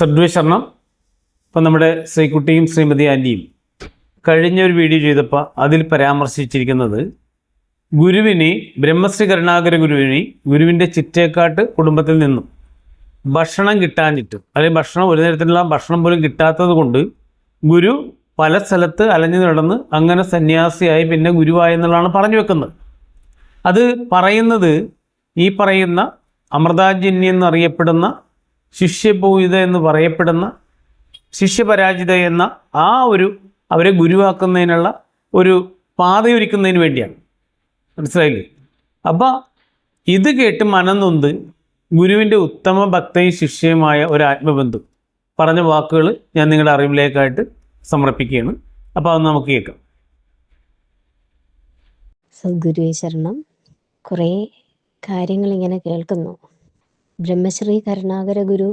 സദ്വശരണം. ഇപ്പം നമ്മുടെ ശ്രീകുട്ടിയും ശ്രീമതി ആന്റിയും കഴിഞ്ഞ ഒരു വീഡിയോ ചെയ്തപ്പോൾ അതിൽ പരാമർശിച്ചിരിക്കുന്നത് ഗുരുവിനെ ബ്രഹ്മശ്രീ കരുണാകര ഗുരുവിനെ ഗുരുവിന്റെ ചിറ്റേക്കാട്ട് കുടുംബത്തിൽ നിന്നും ഭക്ഷണം കിട്ടാഞ്ഞിട്ട് അല്ലെങ്കിൽ ഭക്ഷണം ഒരു നേരത്തിനുള്ള ഭക്ഷണം പോലും കിട്ടാത്തത് കൊണ്ട് ഗുരു പല സ്ഥലത്ത് അലഞ്ഞു നടന്ന് അങ്ങനെ സന്യാസിയായി പിന്നെ ഗുരുവായി എന്നുള്ളതാണ് പറഞ്ഞു വെക്കുന്നത്. അത് പറയുന്നത് ഈ പറയുന്ന അമൃതാജന്യ ശിഷ്യപൂജിത എന്ന് പറയപ്പെടുന്ന ശിഷ്യപരാജിത എന്ന ആ ഒരു അവരെ ഗുരുവാക്കുന്നതിനുള്ള ഒരു പാതയൊരുക്കുന്നതിന് വേണ്ടിയാണ്. മനസ്സിലായില്ലേ? അപ്പോൾ ഇത് കേട്ട് മനംനൊന്ത് ഗുരുവിന്റെ ഉത്തമ ഭക്തയും ശിഷ്യയുമായ ഒരു ആത്മബന്ധു പറഞ്ഞ വാക്കുകൾ ഞാൻ നിങ്ങളുടെ അറിവിലേക്കായിട്ട് സമർപ്പിക്കുകയാണ്. അപ്പോൾ അത് നമുക്ക് കേൾക്കാം. സദ്ഗുരുവേ ശരണം. കുറേ കാര്യങ്ങൾ ഇങ്ങനെ കേൾക്കുന്നു. ബ്രഹ്മശ്രീ കരുണാകര ഗുരു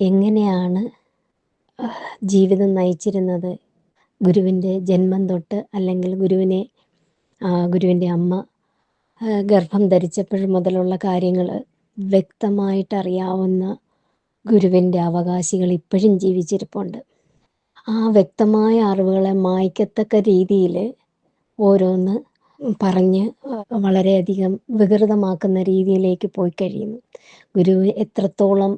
എങ്ങനെയാണ് ജീവിതം നയിച്ചിരുന്നത്? ഗുരുവിന്റെ ജന്മം തൊട്ട് അല്ലെങ്കിൽ ഗുരുവിനെ ഗുരുവിന്റെ അമ്മ ഗർഭം ധരിച്ചപ്പോഴും മുതലുള്ള കാര്യങ്ങൾ വ്യക്തമായിട്ട് അറിയാവുന്ന ഗുരുവിന്റെ അവകാശികൾ ഇപ്പോഴും ജീവിച്ചിരിപ്പുണ്ട്. ആ വ്യക്തമായ അറിവുകളെ മായ്ക്കത്തക്ക രീതിയിൽ ഓരോന്ന് പറഞ്ഞ് വളരെയധികം വികൃതമാക്കുന്ന രീതിയിലേക്ക് പോയി കഴിയുന്നു. ഗുരു എത്രത്തോളം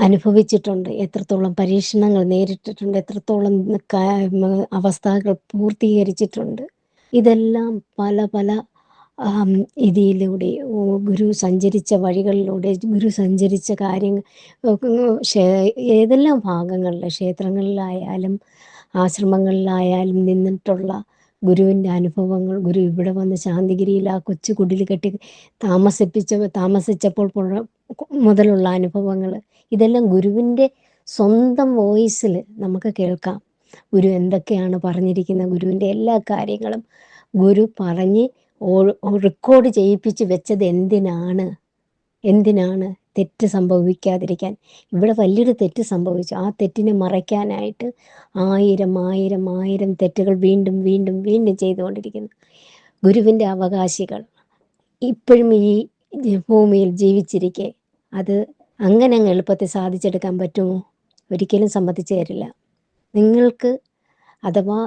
അനുഭവിച്ചിട്ടുണ്ട് എത്രത്തോളം പരീക്ഷണങ്ങൾ നേരിട്ടിട്ടുണ്ട് എത്രത്തോളം അവസ്ഥകൾ പൂർത്തീകരിച്ചിട്ടുണ്ട്. ഇതെല്ലാം പല പല ഇതിലൂടെ ഗുരു സഞ്ചരിച്ച വഴികളിലൂടെ ഗുരു സഞ്ചരിച്ച കാര്യങ്ങൾ ഏതെല്ലാം ഭാഗങ്ങളിൽ ക്ഷേത്രങ്ങളിലായാലും ആശ്രമങ്ങളിലായാലും നിന്നിട്ടുള്ള ഗുരുവിന്റെ അനുഭവങ്ങൾ ഗുരു ഇവിടെ വന്ന് ശാന്തിഗിരിയിൽ ആ കൊച്ചു കുടിൽ കെട്ടി താമസിപ്പിച്ച താമസിച്ചപ്പോൾ മുതലുള്ള അനുഭവങ്ങൾ. ഇതെല്ലാം ഗുരുവിന്റെ സ്വന്തം വോയിസിൽ നമുക്ക് കേൾക്കാം. ഗുരു എന്തൊക്കെയാണ് പറഞ്ഞിരിക്കുന്ന ഗുരുവിന്റെ എല്ലാ കാര്യങ്ങളും ഗുരു പറഞ്ഞ് റെക്കോർഡ് ചെയ്യിപ്പിച്ച് വെച്ചത് എന്തിനാണ്? എന്തിനാണ്? തെറ്റ് സംഭവിക്കാതിരിക്കാൻ. ഇവിടെ വലിയൊരു തെറ്റ് സംഭവിച്ചു. ആ തെറ്റിനെ മറയ്ക്കാനായിട്ട് ആയിരം ആയിരം ആയിരം തെറ്റുകൾ വീണ്ടും വീണ്ടും വീണ്ടും ചെയ്തുകൊണ്ടിരിക്കുന്നു. ഗുരുവിന്റെ അവകാശികൾ ഇപ്പോഴും ഈ ഭൂമിയിൽ ജീവിച്ചിരിക്കെ. അത് അങ്ങനെ അങ്ങ് എളുപ്പത്തിൽ സാധിച്ചെടുക്കാൻ പറ്റുമോ? ഒരിക്കലും സമ്മതിച്ചു തരില്ല. നിങ്ങൾക്ക് അഥവാ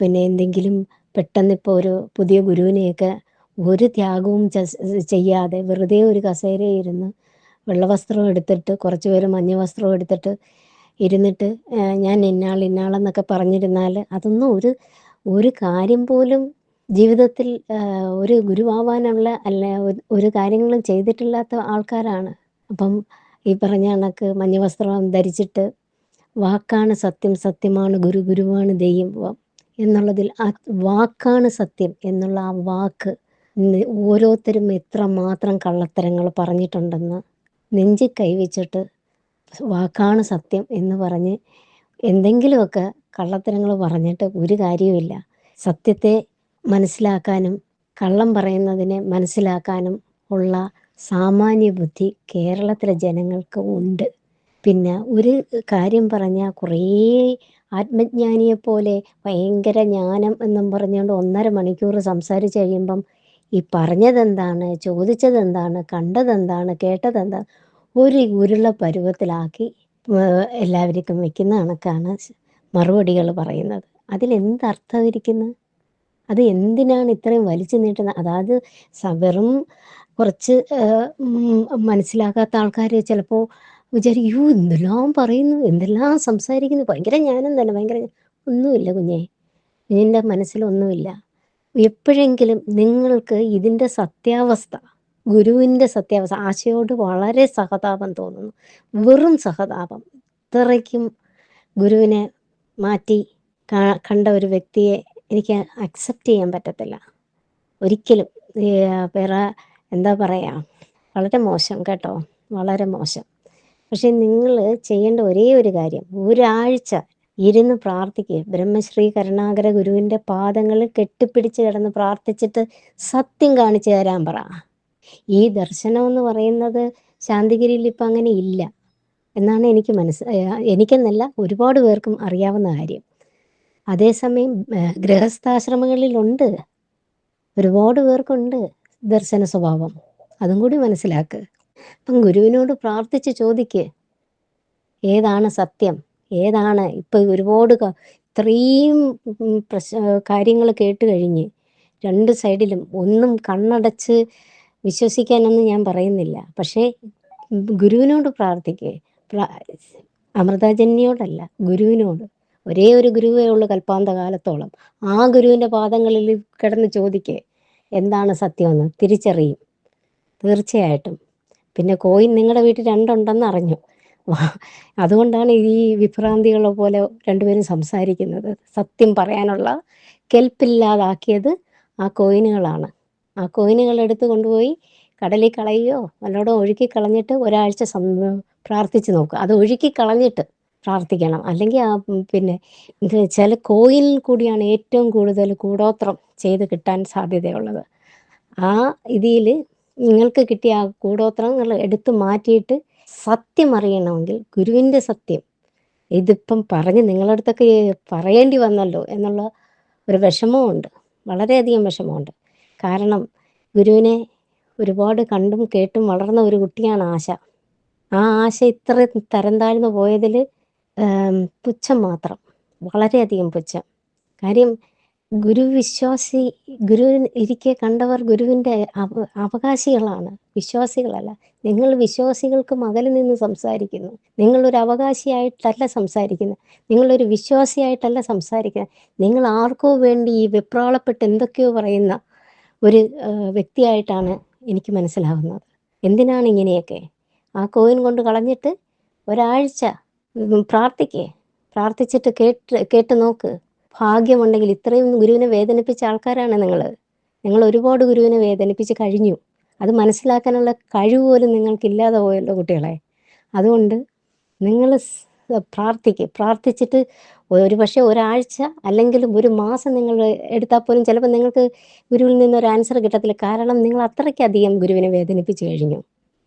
പിന്നെ എന്തെങ്കിലും പെട്ടെന്നിപ്പോൾ ഒരു പുതിയ ഗുരുവിനെയൊക്കെ ഒരു ത്യാഗവും ചെയ്യാതെ വെറുതെ ഒരു കസേരയിൽ ഇരുന്ന് വെള്ളവസ്ത്രം എടുത്തിട്ട് കുറച്ച് പേര് മഞ്ഞ വസ്ത്രം എടുത്തിട്ട് ഇരുന്നിട്ട് ഞാൻ ഇന്നാൾ ഇന്നാളെന്നൊക്കെ പറഞ്ഞിരുന്നാൽ അതൊന്നും ഒരു ഒരു കാര്യം പോലും ജീവിതത്തിൽ ഒരു ഗുരുവാവാനുള്ള അല്ല ഒരു- കാര്യങ്ങളും ചെയ്തിട്ടില്ലാത്ത ആൾക്കാരാണ്. അപ്പം ഈ പറഞ്ഞ കണക്ക് മഞ്ഞ വസ്ത്രം ധരിച്ചിട്ട് വാക്കാണ് സത്യം സത്യമാണ് ഗുരു ഗുരുവാണ് ദൈവം എന്നുള്ളതിൽ ആ വാക്കാണ് സത്യം എന്നുള്ള ആ വാക്ക് ഓരോരുത്തരും എത്ര മാത്രം കള്ളത്തരങ്ങൾ പറഞ്ഞിട്ടുണ്ടെന്ന് നെഞ്ചിൽ കൈവച്ചിട്ട് വാക്കാണ് സത്യം എന്ന് പറഞ്ഞ് എന്തെങ്കിലുമൊക്കെ കള്ളത്തരങ്ങൾ പറഞ്ഞിട്ട് ഒരു കാര്യവുമില്ല. സത്യത്തെ മനസ്സിലാക്കാനും കള്ളം പറയുന്നതിനെ മനസ്സിലാക്കാനും ഉള്ള സാമാന്യ ബുദ്ധി കേരളത്തിലെ ജനങ്ങൾക്ക് ഉണ്ട്. പിന്നെ ഒരു കാര്യം പറഞ്ഞാൽ കുറേ ആത്മജ്ഞാനിയെപ്പോലെ ഭയങ്കര ജ്ഞാനം എന്നും പറഞ്ഞുകൊണ്ട് ഒന്നര മണിക്കൂർ സംസാരിച്ച് കഴിയുമ്പം ഈ പറഞ്ഞതെന്താണ് ചോദിച്ചതെന്താണ് കണ്ടതെന്താണ് കേട്ടതെന്താണ് ഒരു ഉരുള പരുവത്തിലാക്കി എല്ലാവർക്കും വെക്കുന്ന കണക്കാണ് മറുപടികൾ പറയുന്നത്. അതിലെന്തർത്ഥം ഇരിക്കുന്നത് അത് എന്തിനാണ് ഇത്രയും വലിച്ചു നീട്ടുന്നത് അതായത് വെറും കുറച്ച് മനസ്സിലാകാത്ത ആൾക്കാർ ചിലപ്പോൾ വിചാരിക്കും എന്തെല്ലാം പറയുന്നു എന്തെല്ലാം സംസാരിക്കുന്നു ഭയങ്കര ജ്ഞാനം തന്നെ ഭയങ്കര ഒന്നുമില്ല കുഞ്ഞേ കുഞ്ഞിന്റെ മനസ്സിലൊന്നുമില്ല എപ്പോഴെങ്കിലും നിങ്ങൾക്ക് ഇതിന്റെ സത്യാവസ്ഥ ഗുരുവിന്റെ സത്യാവസ്ഥ ആശയോട് വളരെ സഹതാപം തോന്നുന്നു. വെറും സഹതാപം. ഇത്രയ്ക്കും ഗുരുവിനെ മാറ്റി കണ്ട ഒരു വ്യക്തിയെ എനിക്ക് അക്സെപ്റ്റ് ചെയ്യാൻ പറ്റത്തില്ല. ഒരിക്കലും വേറെ എന്താ പറയുക വളരെ മോശം കേട്ടോ വളരെ മോശം. പക്ഷെ നിങ്ങൾ ചെയ്യേണ്ട ഒരേ ഒരു കാര്യം ഒരാഴ്ച ഇരുന്ന് പ്രാർത്ഥിക്കുക ബ്രഹ്മശ്രീ കരുണാകര ഗുരുവിന്റെ പാദങ്ങളിൽ കെട്ടിപ്പിടിച്ച് കിടന്ന് പ്രാർത്ഥിച്ചിട്ട് സത്യം കാണിച്ചു തരാൻ പറ. ഈ ദർശനം എന്ന് പറയുന്നത് ശാന്തിഗിരിയിൽ ഇപ്പം അങ്ങനെ ഇല്ല എന്നാണ് എനിക്ക് മനസ്സ് എനിക്കെന്നല്ല ഒരുപാട് പേർക്കും അറിയാവുന്ന കാര്യം. അതേസമയം ഗൃഹസ്ഥാശ്രമങ്ങളിലുണ്ട് ഒരുപാട് പേർക്കുണ്ട് ദർശന സ്വഭാവം. അതും കൂടി മനസ്സിലാക്ക്. അപ്പം ഗുരുവിനോട് പ്രാർത്ഥിച്ച് ചോദിക്ക്. ഏതാണ് സത്യം? ഏതാണ്? ഇപ്പം ഒരുപാട് ഇത്രയും പ്രശ് കാര്യങ്ങൾ കേട്ട് കഴിഞ്ഞ് രണ്ട് സൈഡിലും ഒന്നും കണ്ണടച്ച് വിശ്വസിക്കാനൊന്നും ഞാൻ പറയുന്നില്ല. പക്ഷേ ഗുരുവിനോട് പ്രാർത്ഥിക്കേ. പ്രാ അമൃതാജന്യോടല്ല ഗുരുവിനോട്. ഒരേ ഒരു ഗുരുവേ ഉള്ളൂ കൽപ്പാന്ത കാലത്തോളം ആ ഗുരുവിന്റെ പാദങ്ങളിൽ കിടന്ന് ചോദിക്കേ എന്താണ് സത്യമെന്ന്? തിരിച്ചറിയും. തീർച്ചയായിട്ടും. പിന്നെ കോയിൻ നിങ്ങളുടെ വീട്ടിൽ രണ്ടുണ്ടെന്ന് അറിഞ്ഞു. അതുകൊണ്ടാണ് ഈ വിഭ്രാന്തികളെ പോലെ രണ്ടുപേരും സംസാരിക്കുന്നത്. സത്യം പറയാനുള്ള കെൽപ്പില്ലാതാക്കിയത് ആ കോയിനുകളാണ്. ആ കോയിനുകൾ എടുത്തു കൊണ്ടുപോയി കടലിൽ കളയുകയോ വല്ലോടും ഒഴുക്കി കളഞ്ഞിട്ട് ഒരാഴ്ച പ്രാർത്ഥിച്ചു നോക്കുക. അത് ഒഴുക്കി കളഞ്ഞിട്ട് പ്രാർത്ഥിക്കണം. അല്ലെങ്കിൽ ആ പിന്നെ ചില കോയിനിൽ കൂടിയാണ് ഏറ്റവും കൂടുതൽ കൂടോത്രം ചെയ്ത് കിട്ടാൻ സാധ്യതയുള്ളത്. ആ ഇതിൽ നിങ്ങൾക്ക് കിട്ടിയ ആ കൂടോത്രങ്ങൾ എടുത്തു മാറ്റിയിട്ട് സത്യം അറിയണമെങ്കിൽ ഗുരുവിന്റെ സത്യം. ഇതിപ്പം പറഞ്ഞ് നിങ്ങളടുത്തൊക്കെ പറയേണ്ടി വന്നല്ലോ എന്നുള്ള ഒരു വിഷമമുണ്ട് വളരെയധികം വിഷമമുണ്ട് കാരണം ഗുരുവിനെ ഒരുപാട് കണ്ടും കേട്ടും വളർന്ന ഒരു കുട്ടിയാണ് ആശ. ആ ആശ ഇത്ര തരം താഴ്ന്നു പോയതിൽ പുച്ഛം മാത്രം. വളരെയധികം പുച്ഛം. കാര്യം ഗുരു വിശ്വാസി ഗുരു ഇരിക്കെ കണ്ടവർ ഗുരുവിന്റെ അവ അവകാശികളാണ്. വിശ്വാസികളല്ല. നിങ്ങൾ വിശ്വാസികൾക്ക് മകലിൽ നിന്ന് സംസാരിക്കുന്നു. നിങ്ങളൊരു അവകാശിയായിട്ടല്ല സംസാരിക്കുന്നത്. നിങ്ങളൊരു വിശ്വാസിയായിട്ടല്ല സംസാരിക്കുന്നത്. നിങ്ങൾ ആർക്കോ വേണ്ടി ഈ വെപ്രാളപ്പെട്ട് എന്തൊക്കെയോ പറയുന്ന ഒരു വ്യക്തിയായിട്ടാണ് എനിക്ക് മനസ്സിലാവുന്നത്. എന്തിനാണ് ഇങ്ങനെയൊക്കെ? ആ കോയിൻ കൊണ്ട് കളഞ്ഞിട്ട് ഒരാഴ്ച പ്രാർത്ഥിക്കേ. പ്രാർത്ഥിച്ചിട്ട് കേട്ട് കേട്ട് നോക്ക്. ഭാഗ്യമുണ്ടെങ്കിൽ ഇത്രയും ഗുരുവിനെ വേദനിപ്പിച്ച ആൾക്കാരാണ് നിങ്ങൾ നിങ്ങൾ ഒരുപാട് ഗുരുവിനെ വേദനിപ്പിച്ച് കഴിഞ്ഞു. അത് മനസ്സിലാക്കാനുള്ള കഴിവ് പോലും നിങ്ങൾക്കില്ലാതെ പോയല്ലോ കുട്ടികളെ. അതുകൊണ്ട് നിങ്ങൾ പ്രാർത്ഥിക്കുക പ്രാർത്ഥിച്ചിട്ട് ഒരു പക്ഷേ ഒരാഴ്ച അല്ലെങ്കിൽ ഒരു മാസം നിങ്ങൾ എടുത്താൽ പോലും ചിലപ്പോൾ നിങ്ങൾക്ക് ഗുരുവിൽ നിന്ന് ഒരു ആൻസർ കിട്ടത്തില്ല. കാരണം നിങ്ങൾ അത്രയ്ക്കധികം ഗുരുവിനെ വേദനിപ്പിച്ച് കഴിഞ്ഞു.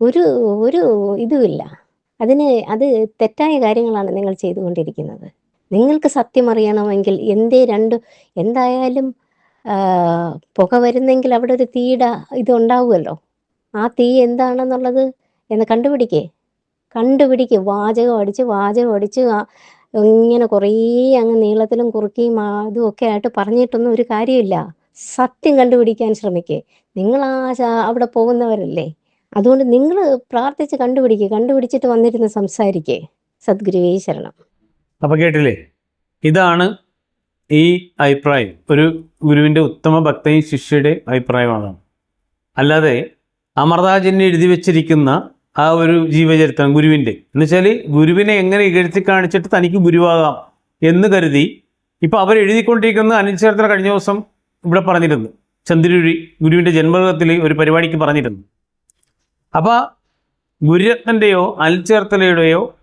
ഒരു ഒരു ഇതുമില്ല. അതിന് അത് തെറ്റായ കാര്യങ്ങളാണ് നിങ്ങൾ ചെയ്തുകൊണ്ടിരിക്കുന്നത്. നിങ്ങൾക്ക് സത്യം അറിയണമെങ്കിൽ എന്തേ രണ്ട് എന്തായാലും പുക വരുന്നെങ്കിൽ അവിടെ ഒരു തീയുടെ ഇത് ഉണ്ടാവുമല്ലോ. ആ തീ എന്താണെന്നുള്ളത് എന്ന് കണ്ടുപിടിക്കേ. കണ്ടുപിടിക്കുക വാചകം അടിച്ച് വാചകം അടിച്ച് ഇങ്ങനെ കുറേ അങ്ങ് നീളത്തിലും കുറുക്കിയും ഒക്കെ ആയിട്ട് പറഞ്ഞിട്ടൊന്നും ഒരു കാര്യമില്ല. സത്യം കണ്ടുപിടിക്കാൻ ശ്രമിക്കേ. നിങ്ങൾ ആ അവിടെ പോകുന്നവരല്ലേ. അതുകൊണ്ട് നിങ്ങൾ പ്രാർത്ഥിച്ച് കണ്ടുപിടിക്കുക കണ്ടുപിടിച്ചിട്ട് വന്നിരുന്ന് സംസാരിക്കേ. സദ്ഗുരുവേ ശരണം. അപ്പോൾ കേട്ടില്ലേ? ഇതാണ് ഈ അഭിപ്രായം. ഒരു ഗുരുവിന്റെ ഉത്തമ ഭക്തയും ശിഷ്യയുടെ അഭിപ്രായമാണ്. അല്ലാതെ അമർദാജന് എഴുതി വെച്ചിരിക്കുന്ന ആ ഒരു ജീവചരിത്രം ഗുരുവിന്റെ എന്ന് വെച്ചാൽ ഗുരുവിനെ എങ്ങനെ ഇകഴ്ത്തി കാണിച്ചിട്ട് തനിക്ക് ഗുരുവാകാം എന്ന് കരുതി ഇപ്പോൾ അവർ എഴുതിക്കൊണ്ടിരിക്കുന്ന അനിശ്ചിതത്തിൽ കഴിഞ്ഞ ദിവസം ഇവിടെ പറഞ്ഞിരുന്നു. ചന്ദ്രൂരി ഗുരുവിന്റെ ജന്മഗൃഹത്തിൽ ഒരു പരിപാടിക്ക് പറഞ്ഞിരുന്നു. അപ്പോൾ ഗുരുരത്നന്റെയോ അനിൽച്ചേർത്തലയുടെയോ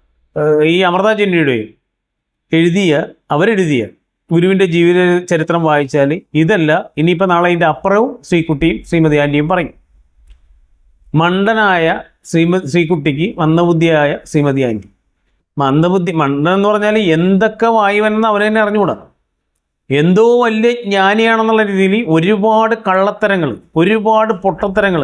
ഈ അമൃതാജന്യയുടെയോ എഴുതിയ അവരെഴുതിയ ഗുരുവിന്റെ ജീവിത ചരിത്രം വായിച്ചാൽ ഇതല്ല ഇനിയിപ്പോൾ നാളെ ഇതിന്റെ അപ്പുറവും ശ്രീകുട്ടിയും ശ്രീമതി ആന്റിയും പറയും. മണ്ടനായ ശ്രീമ ശ്രീകുട്ടിക്ക് മന്ദബുദ്ധിയായ ശ്രീമതി ആന്റി മന്ദബുദ്ധി മണ്ടൻ എന്ന് പറഞ്ഞാൽ എന്തൊക്കെ വായുവനെന്ന് അവരെ തന്നെ അറിഞ്ഞുകൂടാ. എന്തോ വലിയ ജ്ഞാനിയാണെന്നുള്ള രീതിയിൽ ഒരുപാട് കള്ളത്തരങ്ങൾ ഒരുപാട് പൊട്ടത്തരങ്ങൾ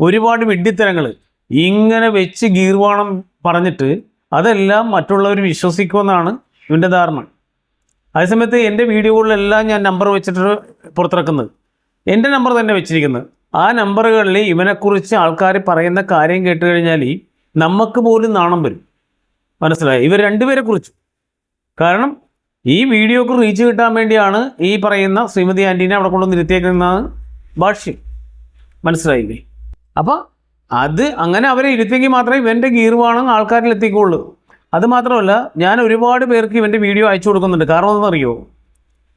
ഒരുപാട് വിഡ്ഢിത്തരങ്ങൾ ഇങ്ങനെ വെച്ച് ഗീർവാണം പറഞ്ഞിട്ട് അതെല്ലാം മറ്റുള്ളവർ വിശ്വസിക്കുമെന്നാണ് ഇവന്റെ ധാരണ. അതേസമയത്ത് എന്റെ വീഡിയോകളിലെല്ലാം ഞാൻ നമ്പർ വെച്ചിട്ട് പുറത്തിറക്കുന്നത്. എന്റെ നമ്പർ തന്നെ വെച്ചിരിക്കുന്നത്. ആ നമ്പറുകളിൽ ഇവനെക്കുറിച്ച് ആൾക്കാർ പറയുന്ന കാര്യം കേട്ട് കഴിഞ്ഞാൽ നമുക്ക് പോലും നാണം വരും. മനസ്സിലായി? ഇവർ രണ്ടുപേരെ കുറിച്ച്. കാരണം ഈ വീഡിയോക്ക് റീച്ച് കിട്ടാൻ വേണ്ടിയാണ് ഈ പറയുന്ന ശ്രീമതി ആന്റീനെ അവിടെ കൊണ്ടുവന്ന് ഇരുത്തിയേക്കുന്നതാണ് ഭാഷ്യം. മനസ്സിലായില്ലേ? അപ്പോൾ അത് അങ്ങനെ അവരെ ഇരുത്തിയെങ്കിൽ മാത്രമേ ഇവന്റെ ഗീർവാണം ആൾക്കാരിൽ എത്തിക്കുള്ളൂ അത് മാത്രമല്ല ഞാൻ ഒരുപാട് പേർക്ക് ഇവന്റെ വീഡിയോ അയച്ചു കൊടുക്കുന്നുണ്ട്. കാരണം എന്താണെന്നറിയോ?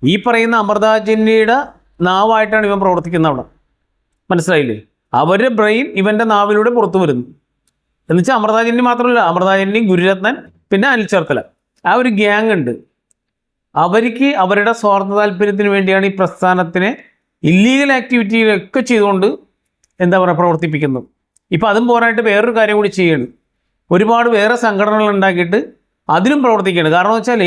ഈ പറയുന്ന അമൃതാജന്യയുടെ നാവായിട്ടാണ് ഇവൻ പ്രവർത്തിക്കുന്നത് അവിടെ. മനസ്സിലായില്ലേ? അവരുടെ ബ്രെയിൻ ഇവന്റെ നാവിലൂടെ പുറത്തു വരുന്നു. എന്നുവെച്ചാൽ അമൃതാജന്യ മാത്രമല്ല അമൃതാജന്യം ഗുരുരത്നൻ പിന്നെ അനിൽ ചേർത്തല ആ ഒരു ഗ്യാങ് ഉണ്ട്. അവർക്ക് അവരുടെ സ്വാർത്ഥ താല്പര്യത്തിന് വേണ്ടിയാണ് ഈ പ്രസ്ഥാനത്തിനെ ഇല്ലീഗൽ ആക്ടിവിറ്റികളൊക്കെ ചെയ്തുകൊണ്ട് എന്താ പറയുക പ്രവർത്തിപ്പിക്കുന്നത്. ഇപ്പോൾ അതും പോരായിട്ട് വേറൊരു കാര്യം കൂടി ചെയ്യണം. ഒരുപാട് വേറെ സംഘടനകൾ ഉണ്ടാക്കിയിട്ട് അതിലും പ്രവർത്തിക്കുകയാണ് കാരണം വെച്ചാൽ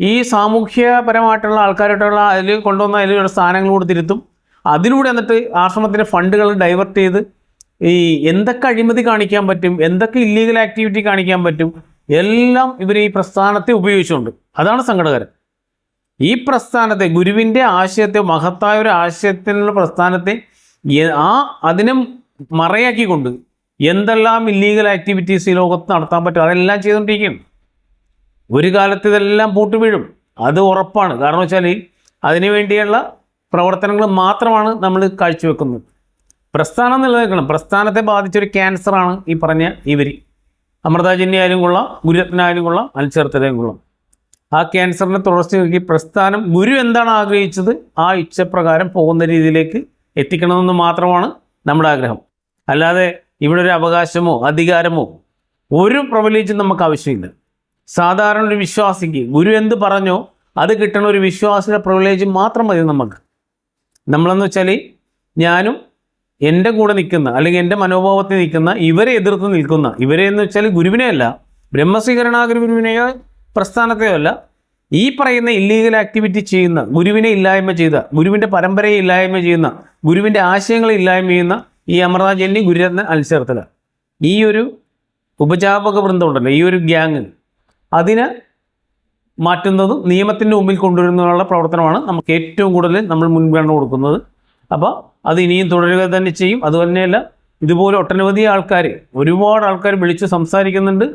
ഈ സാമൂഹ്യപരമായിട്ടുള്ള ആൾക്കാരായിട്ടുള്ള അതിൽ കൊണ്ടുവന്ന അതിലുള്ള സ്ഥാനങ്ങൾ കൊടുത്തിരുത്തും അതിലൂടെ എന്നിട്ട് ആശ്രമത്തിന്റെ ഫണ്ടുകൾ ഡൈവേർട്ട് ചെയ്ത് ഈ എന്തൊക്കെ അഴിമതി കാണിക്കാൻ പറ്റും എന്തൊക്കെ ഇല്ലീഗൽ ആക്ടിവിറ്റി കാണിക്കാൻ പറ്റും എല്ലാം ഇവർ ഈ പ്രസ്ഥാനത്തെ ഉപയോഗിച്ചുകൊണ്ട്. അതാണ് സങ്കടകരം ഈ പ്രസ്ഥാനത്തെ ഗുരുവിന്റെ ആശയത്തെ മഹത്തായ ഒരു ആശയത്തിനുള്ള പ്രസ്ഥാനത്തെ ആ അതിനെ മറയാക്കിക്കൊണ്ട് എന്തെല്ലാം ഇല്ലീഗൽ ആക്ടിവിറ്റീസ് ഈ ലോകത്ത് നടത്താൻ പറ്റും? അതെല്ലാം ചെയ്തുകൊണ്ടിരിക്കും. ഒരു കാലത്ത് ഇതെല്ലാം പൂട്ടുവീഴും. അത് ഉറപ്പാണ്. കാരണം വെച്ചാൽ അതിനു വേണ്ടിയുള്ള പ്രവർത്തനങ്ങൾ മാത്രമാണ് നമ്മൾ കാഴ്ചവെക്കുന്നത്. പ്രസ്ഥാനം നിലനിൽക്കണം. പ്രസ്ഥാനത്തെ ബാധിച്ചൊരു ക്യാൻസറാണ് ഈ പറഞ്ഞ ഇവർ അമൃതാജിന്റെ ആയാലും കൊള്ളാം ഗുരുരത്നായാലും കൊള്ളാം അൽച്ചേർത്തലയും കൊള്ളാം. ആ ക്യാൻസറിനെ തുടർച്ച നോക്കി പ്രസ്ഥാനം ഗുരു എന്താണ് ആഗ്രഹിച്ചത്? ആ ഇച്ഛപ്രകാരം പോകുന്ന രീതിയിലേക്ക് എത്തിക്കണമെന്ന് മാത്രമാണ് നമ്മുടെ ആഗ്രഹം. അല്ലാതെ ഇവിടെ ഒരു അവകാശമോ അധികാരമോ ഒരു പ്രിവിലേജും നമുക്ക് ആവശ്യമില്ല. സാധാരണ ഒരു വിശ്വാസിക്ക് ഗുരു എന്ത് പറഞ്ഞോ അത് കിട്ടണ ഒരു വിശ്വാസിയുടെ പ്രിവിലേജ് മാത്രം മതി നമുക്ക്. നമ്മളെന്ന് വെച്ചാൽ ഞാനും എന്റെ കൂടെ നിൽക്കുന്ന അല്ലെങ്കിൽ എന്റെ മനോഭാവത്തിൽ നിൽക്കുന്ന ഇവരെ എതിർത്ത് നിൽക്കുന്ന ഇവരെ എന്ന് വെച്ചാൽ ഗുരുവിനെയല്ല ബ്രഹ്മസ്വീകരണാഗ്ര ഗുരുവിനെയോ പ്രസ്ഥാനത്തെയോ അല്ല. ഈ പറയുന്ന ഇല്ലീഗൽ ആക്ടിവിറ്റി ചെയ്യുന്ന ഗുരുവിനെ ഇല്ലായ്മ ചെയ്ത ഗുരുവിന്റെ പരമ്പരയെ ഇല്ലായ്മ ചെയ്യുന്ന ഗുരുവിന്റെ ആശയങ്ങളെ ഇല്ലായ്മ ചെയ്യുന്ന ഈ അമർനാഥ് അമൃതാജന്യ ഗുരുരത്ന അൽച്ചേർത്തല ഈ ഒരു ഉപജാപക വൃന്ദം ഉണ്ടല്ലോ ഈ ഒരു ഗ്യാങ്. അതിനെ മാറ്റുന്നതും നിയമത്തിന്റെ മുമ്പിൽ കൊണ്ടുവരുന്നതിനുള്ള പ്രവർത്തനമാണ് നമുക്ക് ഏറ്റവും കൂടുതൽ നമ്മൾ മുൻഗണന കൊടുക്കുന്നത്. അപ്പോൾ അത് ഇനിയും തുടരുക തന്നെ ചെയ്യും. അതുതന്നെയല്ല ഇതുപോലെ ഒട്ടനവധി ആൾക്കാർ ഒരുപാട് ആൾക്കാർ വിളിച്ച് സംസാരിക്കുന്നുണ്ട്.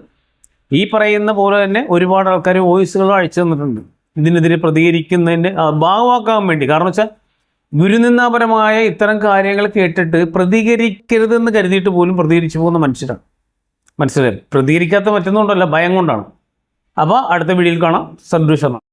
ഈ പറയുന്ന പോലെ തന്നെ ഒരുപാട് ആൾക്കാർ വോയിസുകൾ അയച്ചു തന്നിട്ടുണ്ട്. ഇതിനെതിരെ പ്രതികരിക്കുന്നതിന്റെ ഭാഗമാക്കാൻ വേണ്ടി. കാരണം വെച്ചാൽ ഗുരുനിന്ദാപരമായ ഇത്തരം കാര്യങ്ങൾ കേട്ടിട്ട് പ്രതികരിക്കരുതെന്ന് കരുതിയിട്ട് പോലും പ്രതികരിച്ചു പോകുന്ന മനുഷ്യരാണ്. മനസ്സിലായി? പ്രതികരിക്കാത്ത മറ്റൊന്നുകൊണ്ടല്ല ഭയം കൊണ്ടാണ്. അപ്പോൾ അടുത്ത വീഡിയോയിൽ കാണാം. സന്തോഷം.